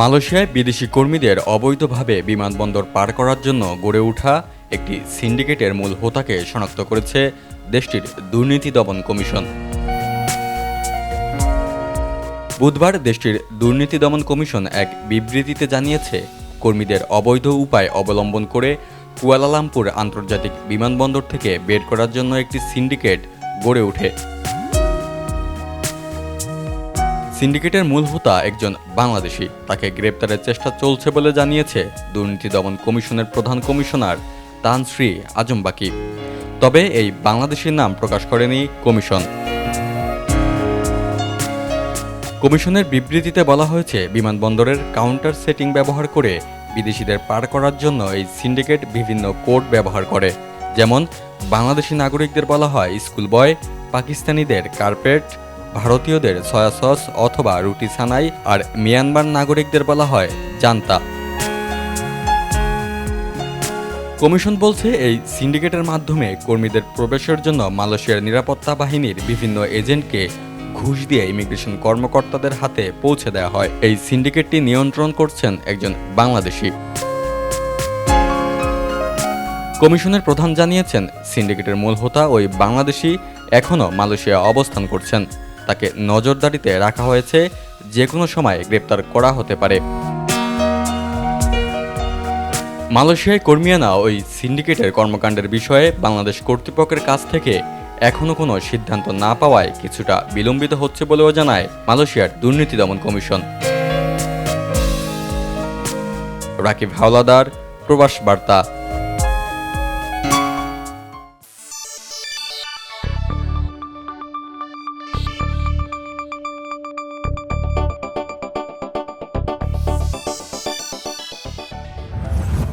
মালয়েশিয়ায় বিদেশি কর্মীদের অবৈধভাবে বিমানবন্দর পার করার জন্য গড়ে ওঠা একটি সিন্ডিকেটের মূল হোতাকে শনাক্ত করেছে দেশটির দুর্নীতি দমন কমিশন। বুধবার দেশটির দুর্নীতি দমন কমিশন এক বিবৃতিতে জানিয়েছে, কর্মীদের অবৈধ উপায় অবলম্বন করে কুয়ালালামপুর আন্তর্জাতিক বিমানবন্দর থেকে বের করার জন্য একটি সিন্ডিকেট গড়ে ওঠে। সিন্ডিকেটের মূল হোতা একজন বাংলাদেশি। তাকে গ্রেপ্তারের চেষ্টা চলছে বলে জানিয়েছে দুর্নীতি দমন কমিশনের প্রধান কমিশনার তানশ্রী আজম বাকি তবে এই বাংলাদেশির নাম প্রকাশ করেনি কমিশন। কমিশনের বিবৃতিতে বলা হয়েছে, বিমানবন্দরের কাউন্টার সেটিং ব্যবহার করে বিদেশিদের পার করার জন্য এই সিন্ডিকেট বিভিন্ন কোড ব্যবহার করে। যেমন, বাংলাদেশি নাগরিকদের বলা হয় স্কুল বয় পাকিস্তানিদের কার্পেট ভারতীয়দের সয়া সস অথবা রুটি সানাই আর মিয়ানমার নাগরিকদের বলা হয় জান্তা। কমিশন বলছে এই সিন্ডিকেটের মাধ্যমে কর্মীদের প্রবেশের জন্য মালয়েশিয়ার নিরাপত্তা বাহিনীর বিভিন্ন এজেন্টকে ঘুষ দিয়ে ইমিগ্রেশন কর্মকর্তাদের হাতে পৌঁছে দেওয়া হয়। এই সিন্ডিকেটটি নিয়ন্ত্রণ করছেন একজন বাংলাদেশি। কমিশনের প্রধান জানিয়েছেন, সিন্ডিকেটের মূল হোতা ওই বাংলাদেশি এখনও মালয়েশিয়া অবস্থান করছেন। তাকে নজরদারিতে রাখা হয়েছে যে কোনো সময় গ্রেপ্তার করা হতে পারে। মালয়েশিয়ায় কর্মী আনা ওই সিন্ডিকেটের কর্মকাণ্ডের বিষয়ে বাংলাদেশ কর্তৃপক্ষের কাছ থেকে এখনও কোনো সিদ্ধান্ত না পাওয়ায় কিছুটা বিলম্বিত হচ্ছে বলেও জানায় মালয়েশিয়ার দুর্নীতি দমন কমিশন। রাকিব হাওলাদার, প্রবাস বার্তা।